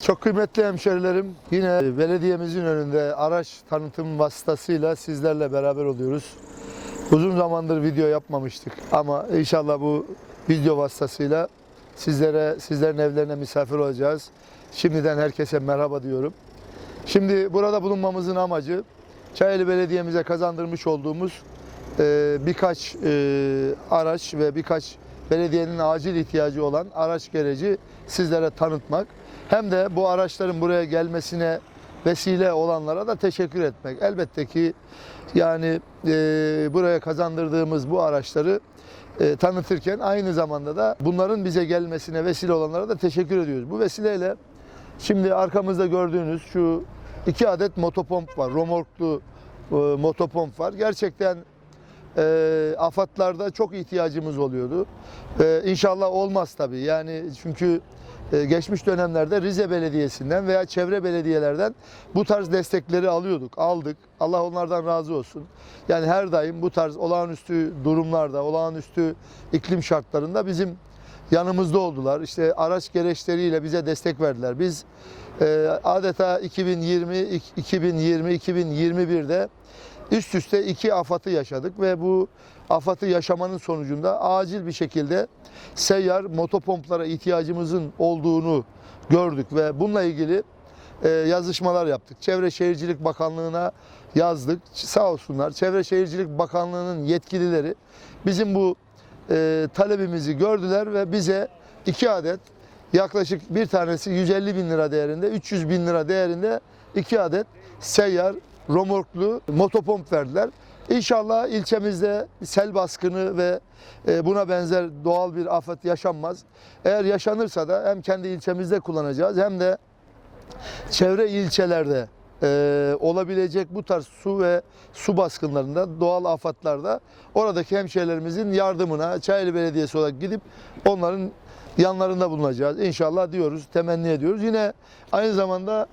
Çok kıymetli hemşerilerim, yine belediyemizin önünde araç tanıtım vasıtasıyla sizlerle beraber oluyoruz. Uzun zamandır video yapmamıştık ama inşallah bu video vasıtasıyla sizlere, sizlerin evlerine misafir olacağız. Şimdiden herkese merhaba diyorum. Şimdi burada bulunmamızın amacı Çayeli Belediye'mize kazandırmış olduğumuz e, birkaç e, araç ve birkaç belediyenin acil ihtiyacı olan araç gereci sizlere tanıtmak. Hem de bu araçların buraya gelmesine vesile olanlara da teşekkür etmek. Elbette ki yani e, buraya kazandırdığımız bu araçları e, tanıtırken aynı zamanda da bunların bize gelmesine vesile olanlara da teşekkür ediyoruz. Bu vesileyle şimdi arkamızda gördüğünüz şu iki adet motopomp var. Romorklu e, motopomp var. Gerçekten e, AFAD'larda çok ihtiyacımız oluyordu. E, inşallah olmaz tabii. Yani çünkü e, geçmiş dönemlerde Rize Belediyesi'nden veya çevre belediyelerden bu tarz destekleri alıyorduk, aldık. Allah onlardan razı olsun. Yani her daim bu tarz olağanüstü durumlarda, olağanüstü iklim şartlarında bizim yanımızda oldular. İşte araç gereçleriyle bize destek verdiler. Biz e, adeta 2020, 2020, 2021'de üst üste iki afatı yaşadık ve bu afatı yaşamanın sonucunda acil bir şekilde seyyar motopomplara ihtiyacımızın olduğunu gördük ve bununla ilgili e, yazışmalar yaptık. Çevre Şehircilik Bakanlığı'na yazdık. Sağ olsunlar. Çevre Şehircilik Bakanlığı'nın yetkilileri bizim bu e, talebimizi gördüler ve bize iki adet yaklaşık bir tanesi 150 bin lira değerinde, 300 bin lira değerinde iki adet seyyar romorklu motopomp verdiler. İnşallah ilçemizde sel baskını ve e, buna benzer doğal bir afet yaşanmaz. Eğer yaşanırsa da hem kendi ilçemizde kullanacağız hem de çevre ilçelerde e, olabilecek bu tarz su ve su baskınlarında, doğal afatlarda oradaki hemşehrilerimizin yardımına Çayeli Belediyesi olarak gidip onların yanlarında bulunacağız. İnşallah diyoruz, temenni ediyoruz. Yine aynı zamanda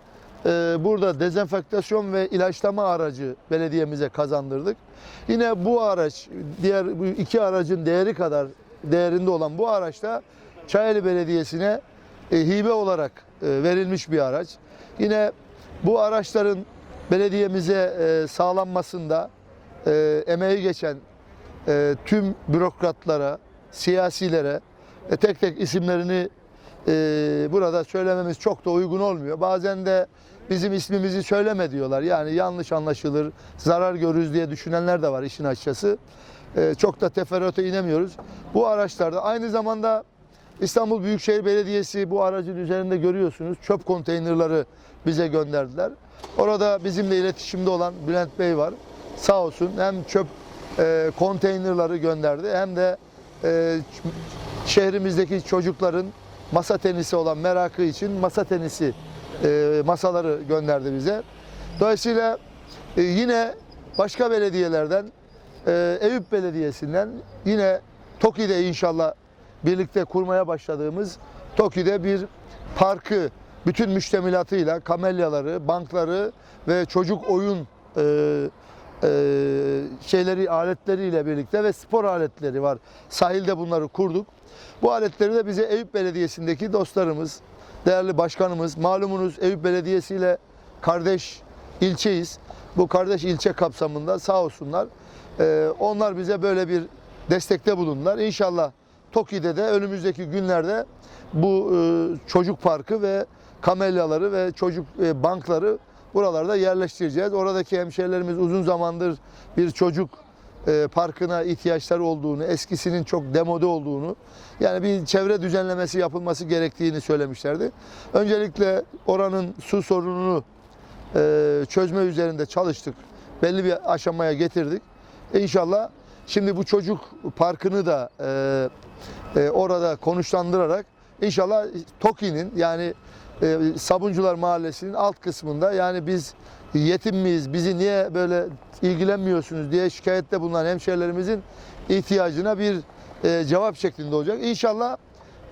burada dezenfektasyon ve ilaçlama aracı belediyemize kazandırdık. Yine bu araç, diğer bu iki aracın değeri kadar değerinde olan bu araçta Çayeli Belediyesi'ne e, hibe olarak e, verilmiş bir araç. Yine bu araçların belediyemize e, sağlanmasında emeği geçen tüm bürokratlara, siyasilere tek tek isimlerini e, burada söylememiz çok da uygun olmuyor. Bazen de bizim ismimizi söyleme diyorlar. Yani yanlış anlaşılır, zarar görürüz diye düşünenler de var işin açıkçası. E, çok da teferruata inemiyoruz. Bu araçlarda aynı zamanda İstanbul Büyükşehir Belediyesi bu aracın üzerinde görüyorsunuz çöp konteynerları bize gönderdiler. Orada bizimle iletişimde olan Bülent Bey var. Sağ olsun hem çöp e, konteynerları gönderdi hem de e, şehrimizdeki çocukların masa tenisi olan merakı için masa tenisi e, masaları gönderdi bize. Dolayısıyla e, yine başka belediyelerden e, Eyüp Belediyesi'nden yine TOKİ'de inşallah birlikte kurmaya başladığımız TOKİ'de bir parkı bütün müştemilatıyla kamelyaları, bankları ve çocuk oyun e, şeyleri aletleriyle birlikte ve spor aletleri var. Sahilde bunları kurduk. Bu aletleri de bize Eyüp Belediyesi'ndeki dostlarımız, değerli başkanımız, malumunuz Eyüp Belediyesi ile kardeş ilçeyiz. Bu kardeş ilçe kapsamında sağ olsunlar. E, onlar bize böyle bir destekte bulundular. İnşallah TOKİ'de de önümüzdeki günlerde bu e, çocuk parkı ve kamelyaları ve çocuk e, bankları buralarda yerleştireceğiz. Oradaki hemşehrilerimiz uzun zamandır bir çocuk e, parkına ihtiyaçları olduğunu, eskisinin çok demode olduğunu, yani bir çevre düzenlemesi yapılması gerektiğini söylemişlerdi. Öncelikle oranın su sorununu e, çözme üzerinde çalıştık. Belli bir aşamaya getirdik. İnşallah şimdi bu çocuk parkını da e, orada konuşlandırarak inşallah TOKİ'nin yani e, Sabuncular Mahallesi'nin alt kısmında yani biz yetim miyiz, bizi niye böyle ilgilenmiyorsunuz diye şikayette bulunan hemşehrilerimizin ihtiyacına bir e, cevap şeklinde olacak. İnşallah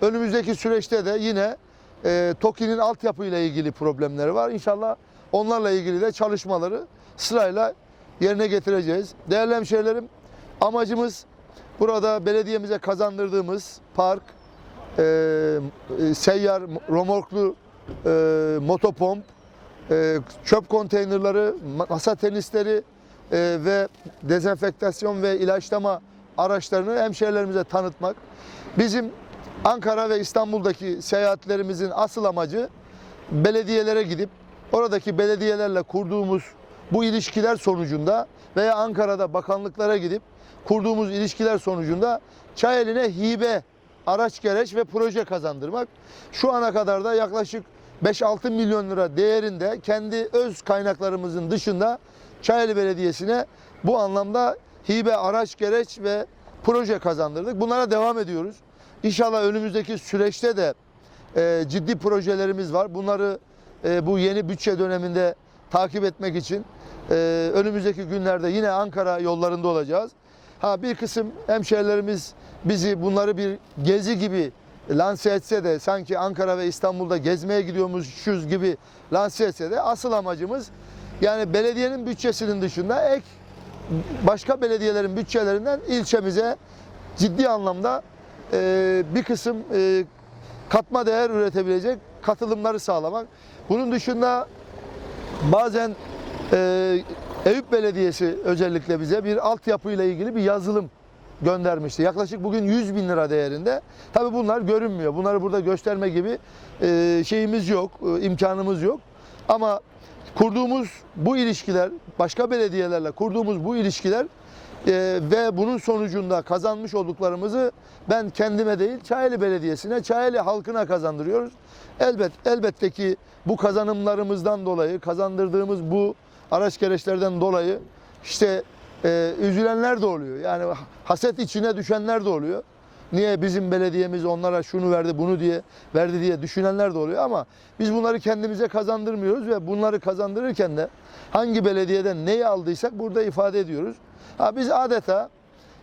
önümüzdeki süreçte de yine e, TOKİ'nin altyapıyla ilgili problemleri var. İnşallah onlarla ilgili de çalışmaları sırayla yerine getireceğiz. Değerli hemşehrilerim amacımız burada belediyemize kazandırdığımız park, e, seyyar romorklu e, motopomp, e, çöp konteynerları, masa tenisleri e, ve dezenfektasyon ve ilaçlama araçlarını hemşehrilerimize tanıtmak. Bizim Ankara ve İstanbul'daki seyahatlerimizin asıl amacı belediyelere gidip oradaki belediyelerle kurduğumuz bu ilişkiler sonucunda veya Ankara'da bakanlıklara gidip kurduğumuz ilişkiler sonucunda Çayeli'ne hibe, araç gereç ve proje kazandırmak. Şu ana kadar da yaklaşık 5-6 milyon lira değerinde kendi öz kaynaklarımızın dışında Çayeli Belediyesi'ne bu anlamda hibe, araç gereç ve proje kazandırdık. Bunlara devam ediyoruz. İnşallah önümüzdeki süreçte de e, ciddi projelerimiz var. Bunları e, bu yeni bütçe döneminde takip etmek için e, önümüzdeki günlerde yine Ankara yollarında olacağız. Ha bir kısım hemşehrilerimiz bizi bunları bir gezi gibi lanse etse de sanki Ankara ve İstanbul'da gezmeye gidiyormuşuz gibi lanse etse de asıl amacımız yani belediyenin bütçesinin dışında ek başka belediyelerin bütçelerinden ilçemize ciddi anlamda e, bir kısım e, katma değer üretebilecek katılımları sağlamak. Bunun dışında bazen e, Eyüp Belediyesi özellikle bize bir altyapıyla ilgili bir yazılım göndermişti. Yaklaşık bugün 100 bin lira değerinde. Tabi bunlar görünmüyor. Bunları burada gösterme gibi e, şeyimiz yok, e, imkanımız yok. Ama kurduğumuz bu ilişkiler, başka belediyelerle kurduğumuz bu ilişkiler e, ve bunun sonucunda kazanmış olduklarımızı ben kendime değil Çayeli Belediyesi'ne, Çayeli halkına kazandırıyoruz. Elbet, elbette ki bu kazanımlarımızdan dolayı, kazandırdığımız bu araç gereçlerden dolayı işte e, üzülenler de oluyor. Yani haset içine düşenler de oluyor. Niye bizim belediyemiz onlara şunu verdi, bunu diye verdi diye düşünenler de oluyor ama biz bunları kendimize kazandırmıyoruz ve bunları kazandırırken de hangi belediyeden neyi aldıysak burada ifade ediyoruz. Ha biz adeta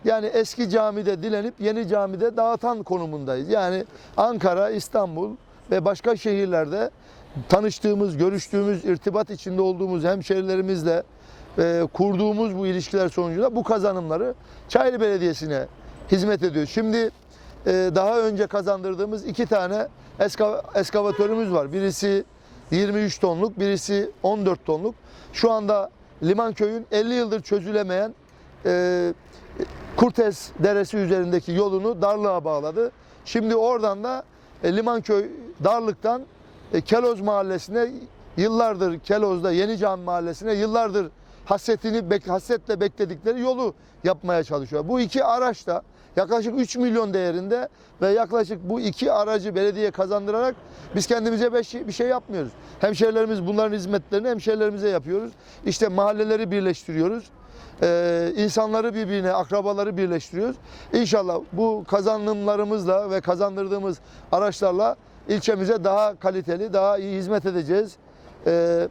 yani eski camide dilenip yeni camide dağıtan konumundayız. Yani Ankara, İstanbul ve başka şehirlerde tanıştığımız, görüştüğümüz, irtibat içinde olduğumuz hemşerilerimizle e, kurduğumuz bu ilişkiler sonucunda bu kazanımları Çayeli Belediyesi'ne hizmet ediyor. Şimdi e, daha önce kazandırdığımız iki tane eska, eskavatörümüz var. Birisi 23 tonluk, birisi 14 tonluk. Şu anda Limanköy'ün 50 yıldır çözülemeyen e, Kurtes Deresi üzerindeki yolunu darlığa bağladı. Şimdi oradan da e, Limanköy Darlık'tan e, Keloz Mahallesi'ne yıllardır Keloz'da Yeni Cami Mahallesi'ne yıllardır hasretini bek, hasretle bekledikleri yolu yapmaya çalışıyor. Bu iki araç da yaklaşık 3 milyon değerinde ve yaklaşık bu iki aracı belediye kazandırarak biz kendimize bir şey yapmıyoruz. Hemşehrilerimiz bunların hizmetlerini hemşehrilerimize yapıyoruz. İşte mahalleleri birleştiriyoruz. Ee, insanları birbirine, akrabaları birleştiriyoruz. İnşallah bu kazanımlarımızla ve kazandırdığımız araçlarla ilçemize daha kaliteli, daha iyi hizmet edeceğiz. Ee,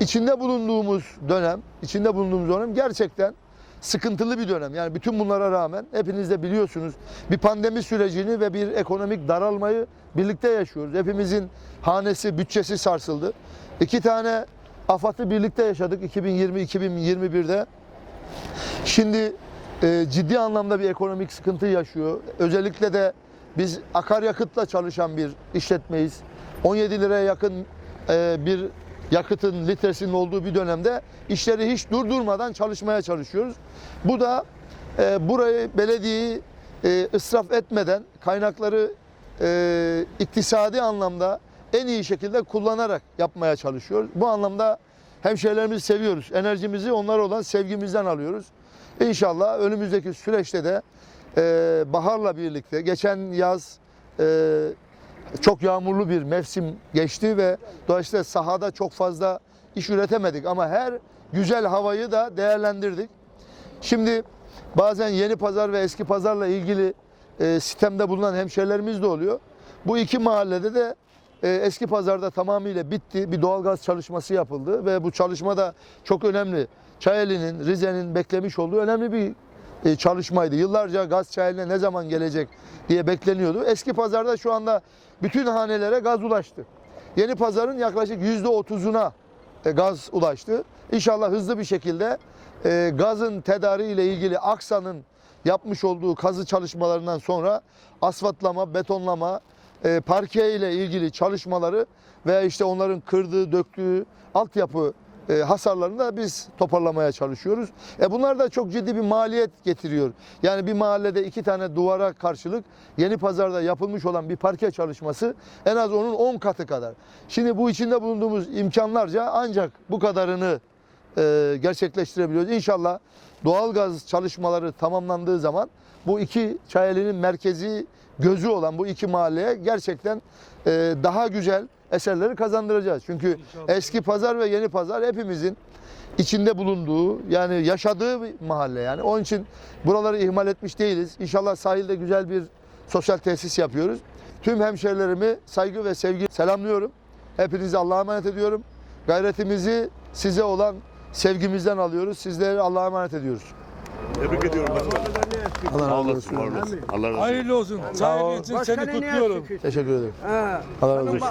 içinde bulunduğumuz dönem, içinde bulunduğumuz dönem gerçekten sıkıntılı bir dönem. Yani bütün bunlara rağmen hepiniz de biliyorsunuz bir pandemi sürecini ve bir ekonomik daralmayı birlikte yaşıyoruz. Hepimizin hanesi, bütçesi sarsıldı. İki tane afatı birlikte yaşadık 2020-2021'de. Şimdi e, ciddi anlamda bir ekonomik sıkıntı yaşıyor. Özellikle de biz akaryakıtla çalışan bir işletmeyiz. 17 liraya yakın e, bir yakıtın litresinin olduğu bir dönemde işleri hiç durdurmadan çalışmaya çalışıyoruz. Bu da e, burayı belediyeyi e, ısraf etmeden kaynakları e, iktisadi anlamda en iyi şekilde kullanarak yapmaya çalışıyoruz. Bu anlamda hemşehrilerimizi seviyoruz. Enerjimizi onlar olan sevgimizden alıyoruz. İnşallah önümüzdeki süreçte de e, baharla birlikte geçen yaz e, çok yağmurlu bir mevsim geçti ve dolayısıyla sahada çok fazla iş üretemedik ama her güzel havayı da değerlendirdik. Şimdi bazen yeni pazar ve eski pazarla ilgili e, sistemde bulunan hemşerilerimiz de oluyor. Bu iki mahallede de e, eski pazarda tamamıyla bitti. Bir doğalgaz çalışması yapıldı ve bu çalışma da çok önemli. Çayeli'nin, Rize'nin beklemiş olduğu önemli bir çalışmaydı. Yıllarca gaz Çayeli'ne ne zaman gelecek diye bekleniyordu. Eski pazarda şu anda bütün hanelere gaz ulaştı. Yeni pazarın yaklaşık %30'una e, gaz ulaştı. İnşallah hızlı bir şekilde e, gazın tedariği ile ilgili Aksa'nın yapmış olduğu kazı çalışmalarından sonra asfaltlama, betonlama, e, parke ile ilgili çalışmaları veya işte onların kırdığı, döktüğü altyapı e, hasarlarını da biz toparlamaya çalışıyoruz. E bunlar da çok ciddi bir maliyet getiriyor. Yani bir mahallede iki tane duvara karşılık yeni pazarda yapılmış olan bir parke çalışması en az onun 10 katı kadar. Şimdi bu içinde bulunduğumuz imkanlarca ancak bu kadarını e, gerçekleştirebiliyoruz. İnşallah doğalgaz çalışmaları tamamlandığı zaman bu iki Çayeli'nin merkezi gözü olan bu iki mahalleye gerçekten e, daha güzel eserleri kazandıracağız. Çünkü eski pazar ve yeni pazar hepimizin içinde bulunduğu yani yaşadığı bir mahalle yani. Onun için buraları ihmal etmiş değiliz. İnşallah sahilde güzel bir sosyal tesis yapıyoruz. Tüm hemşerilerimi saygı ve sevgi selamlıyorum. Hepinizi Allah'a emanet ediyorum. Gayretimizi size olan sevgimizden alıyoruz. Sizleri Allah'a emanet ediyoruz. Tebrik ediyorum başkanım. Allah Sağ razı olsun. Allah razı olsun. Hayırlı olsun. Saygı için seni kutluyorum. Teşekkür ederim. Allah razı olsun.